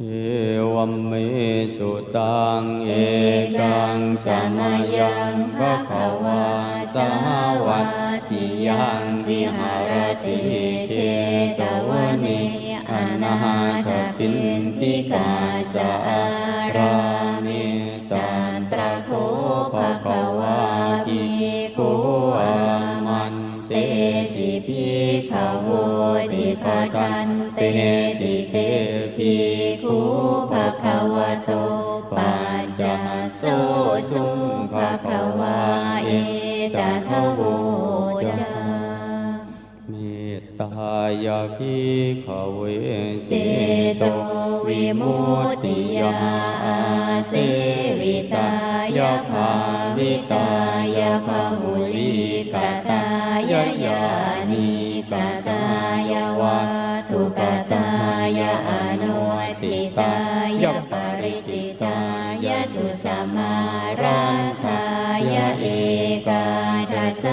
เอวัมเมสุตังเอกังสมยังภะคะวาสหวัตจิยังวิหารติเจตวนิอนาถปินติการา ติปทันเตติเตภิกขุภะคะวะโตปัญจโสสุภะคะวาเอตทะโวจาเมตตายาภิกขเวเจโตวิมุตติยาอาเสวิตายาภาวิตายาภาหุลิกตายายานิก ตายวัตถุกตายาอนุติตายาปริจิตายาสุสมารันทายาเอกาทัส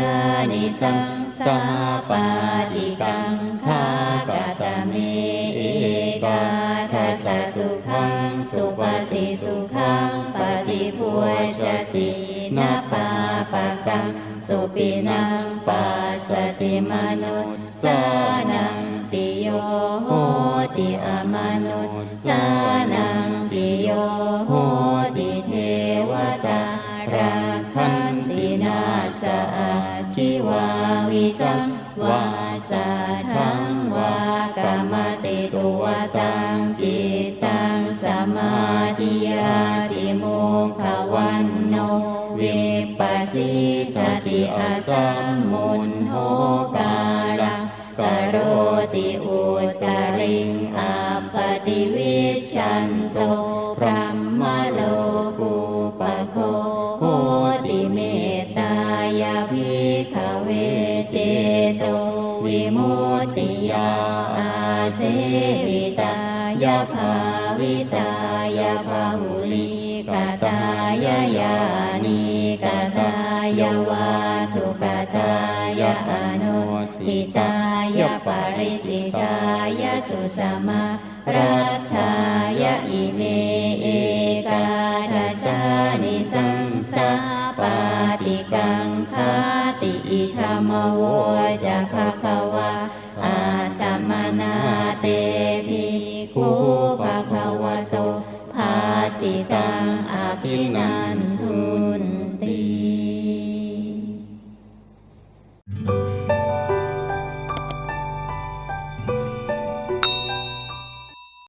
นิสังสหปาติกังขากตเมเอกาทัสสุขังสุปฏิสุขังปฏิพุชตินาปาปะกังสุปินังปัสสติมนุสานังปิโยโหติอมนุสานังปิโยโหติเทวตาราคันตินาสอาคิวาวิสังวาสาทังวากรรมติตุวตังจิตตังสมาธิยาติโมขวันโนวิปั สิทติอาสัมมุนโหกาลังกโรติอุตริงอาปติวิชันโตพรหมโลกุปโคโหติเมตตายาภิกเวเจโตวิมุตติยาอาเสวิตายาภาวิตายาภาหุลิกตายายานิกตา ยาวาทุกตายาอนุทิตายาปริสิตายาสุสมารัตถายาอิเมเอกาทัสานิสังสาปาติกังคาติอิธรรมโวจะภะคะวะอาตมนาเตภิกขุภะคะวะโตภาสิตังอภินัน